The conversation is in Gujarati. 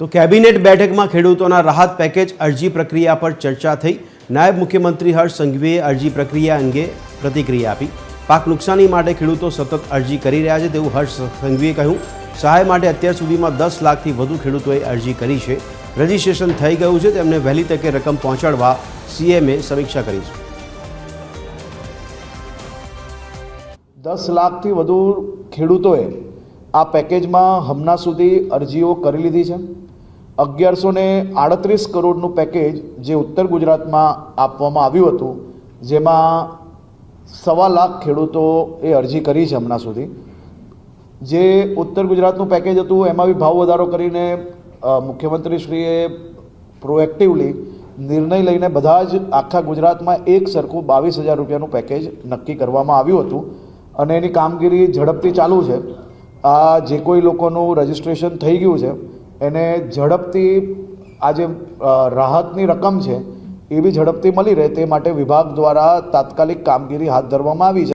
તો કેબિનેટ બેઠકમાં ખેડૂતોના રાહત પેકેજ અરજી પ્રક્રિયા પર ચર્ચા થઈ. નાયબ મુખ્યમંત્રી હર્ષ સંઘવીએ અરજી પ્રક્રિયા અંગે પ્રતિક્રિયા આપી. પાક નુકસાની માટે ખેડૂતો સતત અરજી કરી રહ્યા છે તેવું હર્ષ સંઘવીએ કહ્યું. સહાય માટે અત્યાર સુધીમાં દસ લાખથી વધુ ખેડૂતોએ અરજી કરી છે. રજિસ્ટ્રેશન થઈ ગયું છે, તેમને વહેલી તકે રકમ પહોંચાડવા સીએમએ સમીક્ષા કરી છે. દસ લાખથી વધુ ખેડૂતોએ આ પેકેજમાં હમણાં સુધી અરજીઓ કરી લીધી છે. અગિયારસો ને આડત્રીસ કરોડનું પેકેજ જે ઉત્તર ગુજરાતમાં આપવામાં આવ્યું હતું, જેમાં સવા લાખ ખેડૂતોએ અરજી કરી છે હમણાં સુધી. જે ઉત્તર ગુજરાતનું પેકેજ હતું, એમાં બી ભાવ વધારો કરીને મુખ્યમંત્રીશ્રીએ પ્રોએક્ટિવલી નિર્ણય લઈને બધા જ આખા ગુજરાતમાં એક સરખું બાવીસ હજાર રૂપિયાનું પેકેજ નક્કી કરવામાં આવ્યું હતું અને એની કામગીરી ઝડપથી ચાલુ છે. આ જે કોઈ લોકોનું રજિસ્ટ્રેશન થઈ ગયું છે એને ઝડપથી આ જે રાહતની રકમ છે, એ બી ઝડપથી મળી રહે તે માટે વિભાગ દ્વારા તાત્કાલિક કામગીરી હાથ ધરવામાં આવી છે.